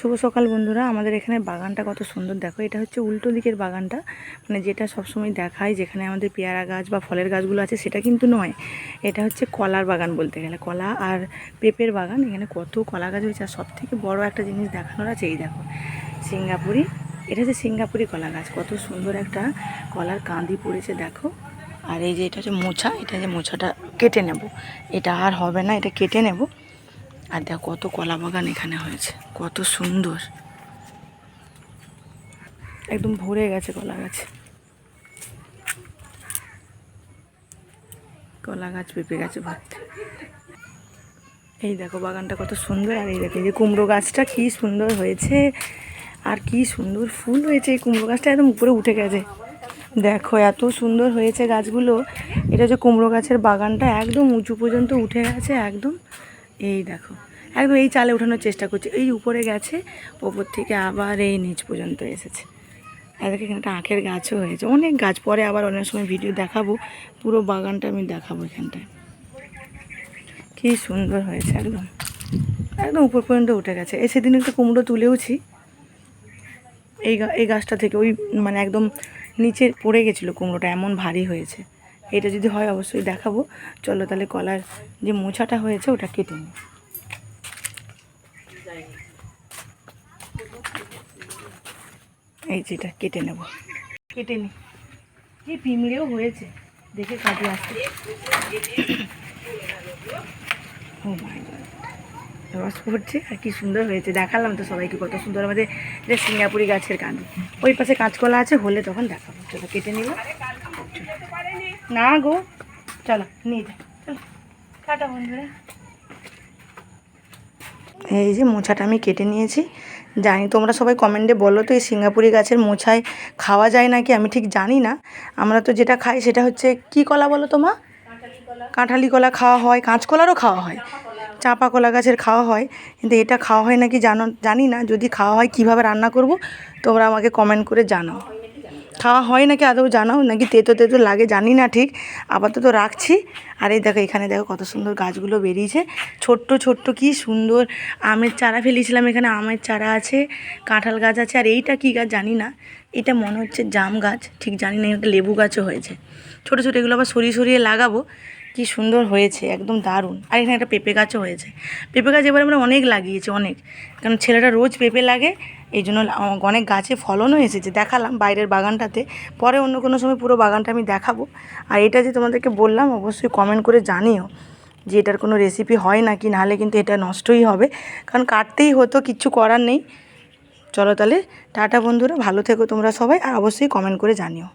শুভ সকাল বন্ধুরা। আমাদের এখানে বাগানটা কত সুন্দর। দেখো, এটা হচ্ছে উল্টো দিকের বাগানটা। মানে যেটা সবসময় দেখায় যেখানে আমাদের পেয়ারা গাছ বা ফলের গাছগুলো আছে, সেটা কিন্তু নয়। এটা হচ্ছে কলার বাগান বলতে গেলে। কলা আর পেঁপের বাগান। এখানে কত কলা গাছ হয়েছে। আর সব থেকে বড়ো একটা জিনিস দেখানোর আছে, এই দেখো, সিঙ্গাপুরি। এটা হচ্ছে সিঙ্গাপুরি কলা গাছ। কত সুন্দর একটা কলার কাঁদি পড়েছে, দেখো। আর এই যে এটা হচ্ছে মোছা। এটা যে মোছাটা কেটে নেব। এটা আর হবে না, এটা কেটে নেব। আর দেখো কত কলা বাগান এখানে হয়েছে। কত সুন্দর। একদম ভরে গেছে কলা গাছ কলা গাছ পেঁপে গাছে ভর্তি। এই দেখো বাগানটা কত সুন্দর, আর এই দেখো এই যে কুমড়ো গাছটা কি সুন্দর হয়েছে। আর কি সুন্দর ফুল হয়েছে, এই কুমড়ো গাছটা একদম উপরে উঠে গেছে। দেখো এত সুন্দর হয়েছে গাছগুলো। এটা যে কুমড়ো গাছের বাগানটা একদম উঁচু পর্যন্ত উঠে গেছে, একদম এই দেখো। একদম এই চালে ওঠানোর চেষ্টা করছে। এই উপরে গেছে, ওপর থেকে আবার এই নিচ পর্যন্ত এসেছে। দেখো এখানে একটা আখের গাছও হয়েছে। অনেক গাছ, পরে আবার অনেক সময় ভিডিও দেখাবো। পুরো বাগানটা আমি দেখাবো এখানটায়। কি সুন্দর হয়েছে একদম। একদম উপর পর্যন্ত উঠে গেছে। এই সেদিন একটা কুমড়ো তুলেওছি। এই এই গাছটা থেকে ওই মানে একদম নিচে পড়ে গেছিল কুমড়োটা, এমন ভারী হয়েছে। এটা যদি হয় অবশ্যই দেখাবো। চলো তাহলে কলার যে মোছাটা হয়েছে, ওটা কেটে নিই। এই যেটা কেটে নেব। কেটে নি এই পিমড়েও হয়েছে। দেখে কাজে আসছে। ও মাই রস পড়ছে আর কি সুন্দর হয়েছে। দেখালাম তো সবাইকে কত সুন্দর আমাদের যে সিঙ্গাপুরি গাছের কাঁদি। ওই পাশে কাঁচকলা আছে, হলে তখন দেখাবো। চলো কেটে নিব না গো। চলো, নিয়ে যা। চলো বন্ধুরা। এই যে মোছাটা আমি কেটে নিয়েছি। জানি তোমরা সবাই কমেন্টে বলো তো, এই সিঙ্গাপুরি গাছের মোছায় খাওয়া যায় নাকি? আমি ঠিক জানি না। আমরা তো যেটা খাই সেটা হচ্ছে, কি কলা বলো তো মা? কাঁঠালি কলা খাওয়া হয়, কাঁচকলারও খাওয়া হয়। চাপা কলা গাছের খাওয়া হয়। কিন্তু এটা খাওয়া হয় নাকি জানো জানি না। যদি খাওয়া হয়, কীভাবে রান্না করব, তোমরা আমাকে কমেন্ট করে জানাও। খাওয়া হয় নাকি আদৌ জানাও? নাকি তেতো তেতো লাগে জানি না ঠিক। আপাতত রাখছি। আর এই দেখো, এখানে দেখো কত সুন্দর গাছগুলো বেরিয়েছে। ছোট্ট ছোট্ট কি সুন্দর আমের চারা ফেলেছিলাম। এখানে আমের চারা আছে, কাঁঠাল গাছ আছে। আর এইটা কী গাছ জানি না। এটা মনে হচ্ছে জাম গাছ। ঠিক জানি না একটা লেবু গাছও হয়েছে। ছোটো ছোটো এগুলো আবার সরিয়ে সরিয়ে লাগাবো। কি সুন্দর হয়েছে, একদম দারুণ। আর এখানে একটা পেঁপে গাছও হয়েছে। পেঁপে গাছ এবার আমরা অনেক লাগিয়েছি, অনেক। কারণ ছেলেটা রোজ পেঁপে লাগে, এই জন্য অনেক গাছে ফলনও এসেছে। দেখালাম বাইরের বাগানটাতে। পরে অন্য কোনো সময় পুরো বাগানটা আমি দেখাবো। আর এটা যে তোমাদেরকে বললাম, অবশ্যই কমেন্ট করে জানিও যে এটার কোনো রেসিপি হয় নাকি, নাহলে কিন্তু এটা নষ্টই হবে। কারণ কাটতেই হতো, কিচ্ছু করার নেই। চলো তাহলে, টাটা বন্ধুরা, ভালো থেকো তোমরা সবাই। আর অবশ্যই কমেন্ট করে জানিও।